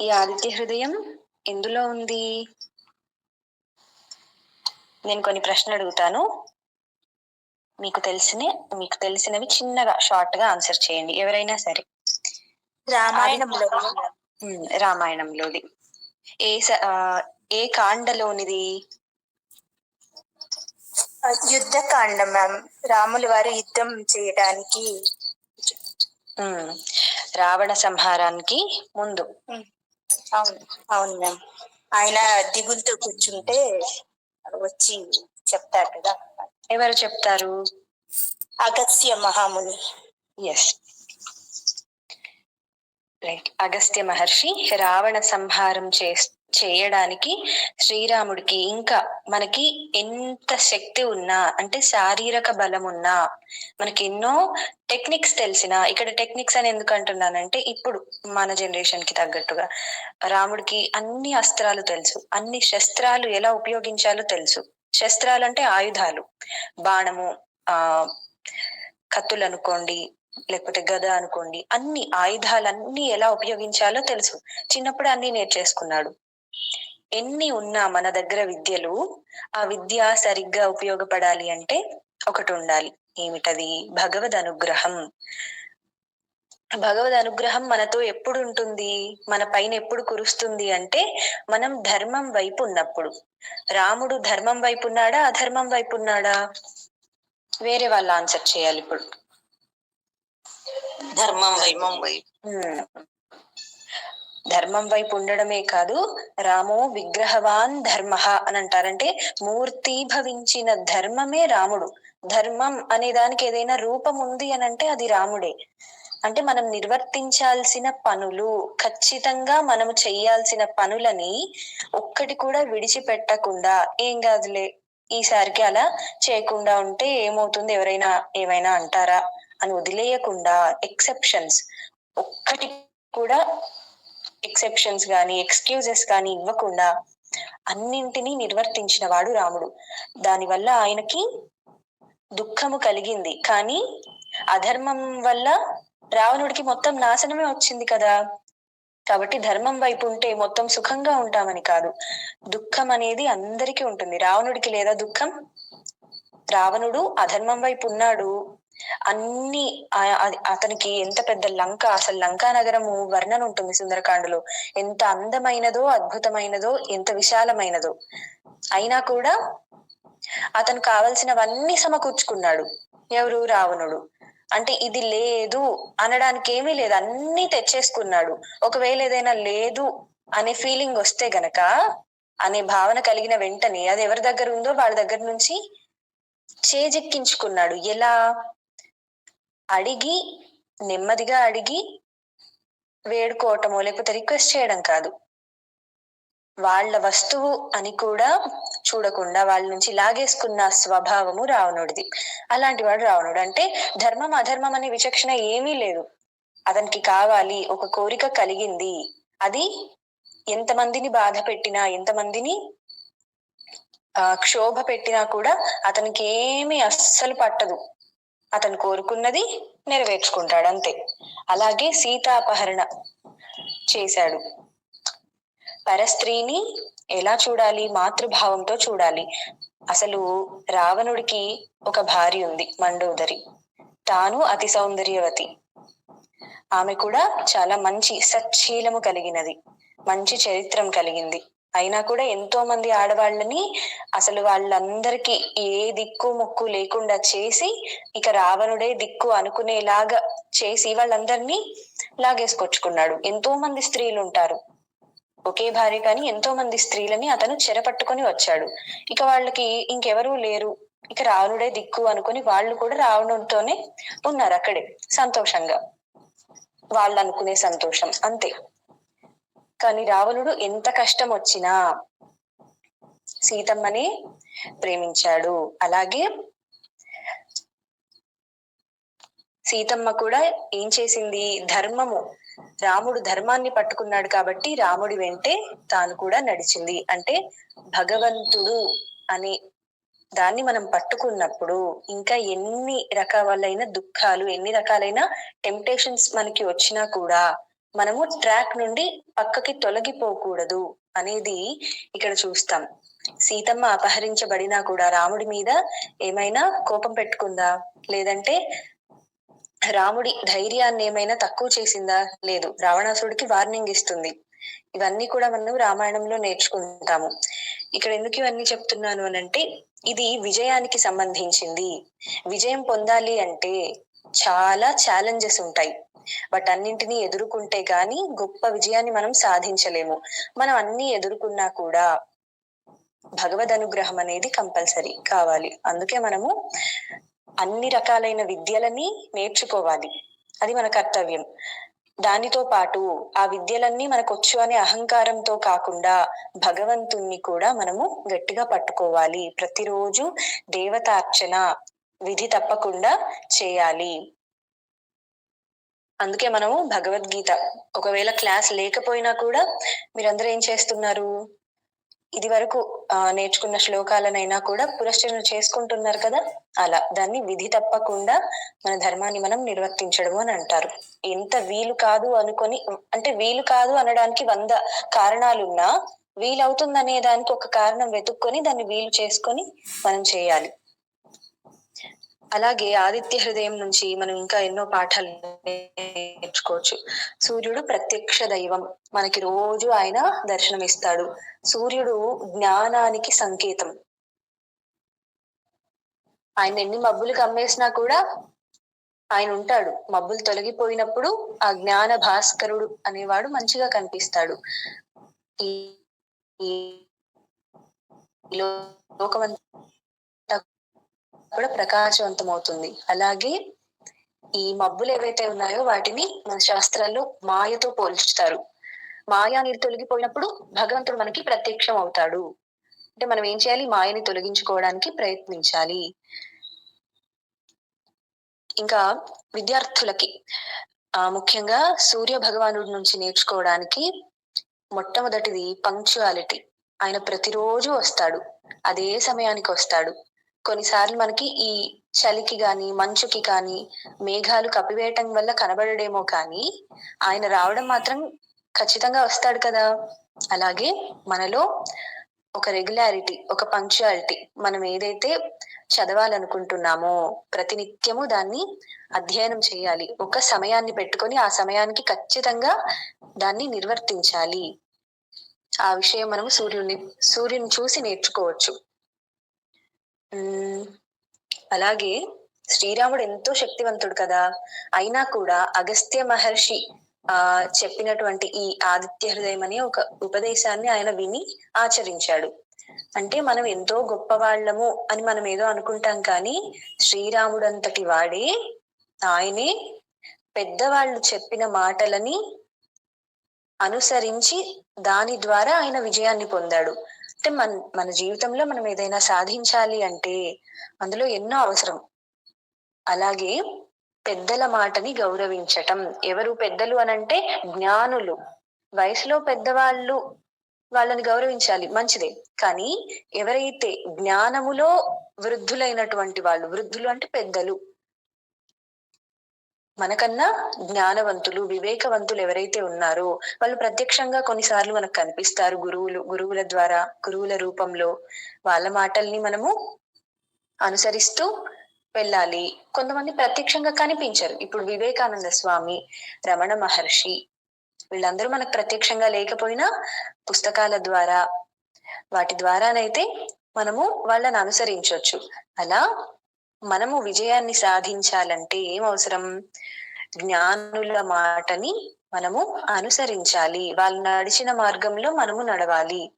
ఈ ఆదిత్య హృదయం ఎందులో ఉంది? నేను కొన్ని ప్రశ్నలు అడుగుతాను. మీకు తెలిసిన మీకు తెలిసినవి చిన్నగా షార్ట్గా ఆన్సర్ చేయండి. ఎవరైనా సరే. రామాయణంలో రామాయణంలోది. ఏ ఏ కాండలోనిది? యుద్ధకాండం మ్యామ్. రాముల వారు యుద్ధం చేయడానికి రావణ సంహారానికి ముందు. అవును అవును మ్యామ్. ఆయన దిగులతో కూర్చుంటే వచ్చి చెప్తారు కదా. ఎవరు చెప్తారు? అగస్త్య మహాముని. ఎస్ రైట్ అగస్త్య మహర్షి రావణ సంహారం చే చేయడానికి శ్రీరాముడికి ఇంకా మనకి ఎంత శక్తి ఉన్నా అంటే శారీరక బలం ఉన్నా మనకి ఎన్నో టెక్నిక్స్ తెలిసిన ఇక్కడ టెక్నిక్స్ అని ఎందుకు అంటున్నానంటే ఇప్పుడు మన జనరేషన్కి తగ్గట్టుగా రాముడికి అన్ని అస్త్రాలు తెలుసు. అన్ని శస్త్రాలు ఎలా ఉపయోగించాలో తెలుసు. శస్త్రాలు అంటే ఆయుధాలు. బాణము ఆ కత్తులు అనుకోండి లేకపోతే గద అనుకోండి అన్ని ఆయుధాలన్నీ ఎలా ఉపయోగించాలో తెలుసు. చిన్నప్పుడు అన్ని నేర్చేసుకున్నాడు. ఎన్ని ఉన్నా మన దగ్గర విద్యలు ఆ విద్య సరిగ్గా ఉపయోగపడాలి అంటే ఒకటి ఉండాలి. ఏమిటది? భగవద్ అనుగ్రహం. భగవద్ అనుగ్రహం మనతో ఎప్పుడు ఉంటుంది? మన పైన ఎప్పుడు కురుస్తుంది అంటే మనం ధర్మం వైపు ఉన్నప్పుడు. రాముడు ధర్మం వైపు ఉన్నాడా? అధర్మం వైపు ఉన్నాడా? వేరే వాళ్ళు ఆన్సర్ చేయాలి ఇప్పుడు. ధర్మం వైపు. ధర్మం వైపు ఉండడమే కాదు రామో విగ్రహవాన్ ధర్మ అని అంటారంటే మూర్తి భవించిన ధర్మమే రాముడు. ధర్మం అనే దానికి ఏదైనా రూపం ఉంది అని అంటే అది రాముడే. అంటే మనం నిర్వర్తించాల్సిన పనులు ఖచ్చితంగా మనము చేయాల్సిన పనులని ఒక్కటి కూడా విడిచిపెట్టకుండా ఏం కాదులే ఈసారికి అలా చేయకుండా ఉంటే ఏమవుతుంది ఎవరైనా ఏమైనా అంటారా అని వదిలేయకుండా ఎక్సెప్షన్స్ ఒక్కటి కూడా ఎక్సెప్షన్స్ కానీ ఎక్స్క్యూజెస్ కానీ ఇవ్వకుండా అన్నింటినీ నిర్వర్తించిన వాడు రాముడు. దానివల్ల ఆయనకి దుఃఖము కలిగింది. కానీ అధర్మం వల్ల రావణుడికి మొత్తం నాశనమే వచ్చింది కదా! కాబట్టి ధర్మం వైపు ఉంటే మొత్తం సుఖంగా ఉంటామని కాదు. దుఃఖం అనేది అందరికీ ఉంటుంది. రావణుడికి లేదా దుఃఖం? రావణుడు అధర్మం వైపు ఉన్నాడు. అన్ని అతనికి ఎంత పెద్ద లంక అసలు లంకా నగరము వర్ణన ఉంటుంది సుందరకాండలో. ఎంత అందమైనదో అద్భుతమైనదో ఎంత విశాలమైనదో. అయినా కూడా అతను కావలసినవన్నీ సమకూర్చుకున్నాడు. ఎవరు? రావణుడు. అంటే ఇది లేదు అనడానికి ఏమీ లేదు. అన్ని తెచ్చేసుకున్నాడు. ఒకవేళ ఏదైనా లేదు అనే ఫీలింగ్ వస్తే గనక అనే భావన కలిగిన వెంటనే అది ఎవరి దగ్గర ఉందో వాళ్ళ దగ్గర నుంచి చేజెక్కించుకున్నాడు. ఎలా? అడిగి నెమ్మదిగా అడిగి వేడుకోవటమో లేకపోతే రిక్వెస్ట్ చేయడం కాదు. వాళ్ళ వస్తువు అని కూడా చూడకుండా వాళ్ళ నుంచి లాగేసుకున్న స్వభావము రావణుడిది. అలాంటి వాడు రావణుడు. అంటే ధర్మం అధర్మం అనే విచక్షణ ఏమీ లేదు. అతనికి కావాలి ఒక కోరిక కలిగింది. అది ఎంతమందిని బాధ పెట్టినా ఎంతమందిని ఆ క్షోభ పెట్టినా కూడా అతనికి ఏమీ అస్సలు పట్టదు. అతను కోరుకున్నది నెరవేర్చుకుంటాడు అంతే అలాగే సీతాపహరణ చేశాడు. పరస్త్రీని ఎలా చూడాలి? మాతృభావంతో చూడాలి. అసలు రావణుడికి ఒక భార్య ఉంది మండోదరి. తాను అతి సౌందర్యవతి. ఆమె కూడా చాలా మంచి సచ్చీలము కలిగినది. మంచి చరిత్రం కలిగింది. అయినా కూడా ఎంతో మంది ఆడవాళ్ళని అసలు వాళ్ళందరికీ ఏ దిక్కు ముక్కు లేకుండా చేసి ఇక రావణుడే దిక్కు అనుకునేలాగా చేసి వాళ్ళందరినీ లాగేసుకొచ్చుకున్నాడు. ఎంతో మంది స్త్రీలు ఉంటారు ఒకే భార్య కానీ ఎంతో మంది స్త్రీలని అతను చెరపట్టుకొని వచ్చాడు. ఇక వాళ్ళకి ఇంకెవరూ లేరు. ఇక రావణుడే దిక్కు అనుకుని వాళ్ళు కూడా రావణుడితోనే ఉన్నారు అక్కడే సంతోషంగా. వాళ్ళు అనుకునే సంతోషం. అంతే. కానీ రావణుడు ఎంత కష్టం వచ్చినా సీతమ్మని ప్రేమించాడు. అలాగే సీతమ్మ కూడా ఏం చేసింది? ధర్మము. రాముడు ధర్మాన్ని పట్టుకున్నాడు కాబట్టి రాముడి వెంటే తాను కూడా నడిచింది. అంటే భగవంతుడు అనే దాన్ని మనం పట్టుకున్నప్పుడు ఇంకా ఎన్ని రకాలైన దుఃఖాలు ఎన్ని రకాలైన టెంప్టేషన్స్ మనకి వచ్చినా కూడా మనము ట్రాక్ నుండి పక్కకి తొలగిపోకూడదు అనేది ఇక్కడ చూస్తాం. సీతమ్మ అపహరించబడినా కూడా రాముడి మీద ఏమైనా కోపం పెట్టుకుందా? లేదంటే రాముడి ధైర్యాన్ని ఏమైనా తక్కువ చేసిందా? లేదు. రావణాసుడికి వార్నింగ్ ఇస్తుంది. ఇవన్నీ కూడా మనం రామాయణంలో నేర్చుకుంటాము. ఇక్కడ ఎందుకు ఇవన్నీ చెప్తున్నాను అని అంటే ఇది విజయానికి సంబంధించింది. విజయం పొందాలి అంటే చాలా ఛాలెంజెస్ ఉంటాయి. వాటన్నింటినీ ఎదుర్కొంటే గాని గొప్ప విజయాన్ని మనం సాధించలేము. మనం అన్ని ఎదుర్కొన్నా కూడా భగవద్ అనుగ్రహం అనేది కంపల్సరీ కావాలి. అందుకే మనము అన్ని రకాలైన విద్యలని నేర్చుకోవాలి. అది మన కర్తవ్యం. దానితో పాటు ఆ విద్యలన్నీ మనకు వచ్చు అనే అహంకారంతో కాకుండా భగవంతుణ్ణి కూడా మనము గట్టిగా పట్టుకోవాలి. ప్రతిరోజు దేవతార్చన విధి తప్పకుండా చేయాలి. అందుకే మనము భగవద్గీత. ఒకవేళ క్లాస్ లేకపోయినా కూడా మీరందరూ ఏం చేస్తున్నారు? ఇది వరకు ఆ నేర్చుకున్న శ్లోకాలనైనా కూడా పురస్చరణ చేసుకుంటున్నారు కదా? అలా. దాన్ని విధి తప్పకుండా మన ధర్మాన్ని మనం నిర్వర్తించడము అని అంటారు. ఎంత వీలు కాదు అనుకొని అంటే వీలు కాదు అనడానికి వంద కారణాలున్నా వీలవుతుందనే దానికి ఒక కారణం వెతుక్కొని దాన్ని వీలు చేసుకొని మనం చేయాలి. అలాగే ఆదిత్య హృదయం నుంచి మనం ఇంకా ఎన్నో పాఠాలు నేర్చుకోవచ్చు. సూర్యుడు ప్రత్యక్ష దైవం. మనకి రోజు ఆయన దర్శనం ఇస్తాడు సూర్యుడు జ్ఞానానికి సంకేతం. ఆయన ఎన్ని మబ్బులు కమ్మేసినా కూడా ఆయన ఉంటాడు. మబ్బులు తొలగిపోయినప్పుడు ఆ జ్ఞాన భాస్కరుడు అనేవాడు మంచిగా కనిపిస్తాడు. ఈ లోకమంతా కూడా ప్రకాశవంతం అవుతుంది అలాగే ఈ మబ్బులు ఏవైతే ఉన్నాయో వాటిని మన శాస్త్రాల్లో మాయతో పోల్చుతారు మాయ అనేది తొలగిపోయినప్పుడు భగవంతుడు మనకి ప్రత్యక్షం అవుతాడు. అంటే మనం ఏం చేయాలి? మాయని తొలగించుకోవడానికి ప్రయత్నించాలి. ఇంకా విద్యార్థులకి ఆ ముఖ్యంగా సూర్య భగవానుడి నుంచి నేర్చుకోవడానికి మొట్టమొదటిది పంక్చువాలిటీ ఆయన ప్రతిరోజు వస్తాడు. అదే సమయానికి వస్తాడు. కొన్నిసార్లు మనకి ఈ చలికి గాని మంచుకి కానీ మేఘాలు కప్పివేయటం వల్ల కనబడడేమో కానీ ఆయన రావడం మాత్రం ఖచ్చితంగా వస్తాడు కదా. అలాగే మనలో ఒక రెగ్యులారిటీ ఒక పంక్చువాలిటీ మనం ఏదైతే చదవాలనుకుంటున్నామో ప్రతినిత్యము దాన్ని అధ్యయనం చేయాలి. ఒక సమయాన్ని పెట్టుకొని ఆ సమయానికి ఖచ్చితంగా దాన్ని నిర్వర్తించాలి. ఆ విషయం మనము సూర్యుని సూర్యుని చూసి నేర్చుకోవచ్చు. అలాగే శ్రీరాముడు ఎంతో శక్తివంతుడు కదా. అయినా కూడా అగస్త్య మహర్షి ఆ చెప్పినటువంటి ఈ ఆదిత్య హృదయం అనే ఒక ఉపదేశాన్ని ఆయన విని ఆచరించాడు. అంటే మనం ఎంతో గొప్పవాళ్ళము అని మనం ఏదో అనుకుంటాం కానీ శ్రీరాముడు అంతటి వాడే ఆయనే పెద్దవాళ్ళు చెప్పిన మాటలని అనుసరించి దాని ద్వారా ఆయన విజయాన్ని పొందాడు. అంటే మన మన జీవితంలో మనం ఏదైనా సాధించాలి అంటే అందులో ఎన్నో అవసరం. అలాగే పెద్దల మాటని గౌరవించటం. ఎవరు పెద్దలు అనంటే జ్ఞానులు. వయసులో పెద్దవాళ్ళు వాళ్ళని గౌరవించాలి మంచిదే. కానీ ఎవరైతే జ్ఞానములో వృద్ధులైనటువంటి వాళ్ళు వృద్ధులు అంటే పెద్దలు మనకన్నా జ్ఞానవంతులు వివేకవంతులు ఎవరైతే ఉన్నారో వాళ్ళు ప్రత్యక్షంగా కొన్నిసార్లు మనకు కనిపిస్తారు గురువులు గురువుల ద్వారా గురువుల రూపంలో. వాళ్ళ మాటల్ని మనము అనుసరిస్తూ వెళ్ళాలి. కొంతమంది ప్రత్యక్షంగా కనిపించరు. ఇప్పుడు వివేకానంద స్వామి రమణ మహర్షి వీళ్ళందరూ మనకు ప్రత్యక్షంగా లేకపోయినా పుస్తకాల ద్వారా వాటి ద్వారానైతే మనము వాళ్ళని అనుసరించవచ్చు అలా మనము విజయాన్ని సాధించాలంటే ఏం అవసరం? జ్ఞానుల మాటని మనము అనుసరించాలి. వాళ్ళు నడిచిన మార్గంలో మనము నడవాలి.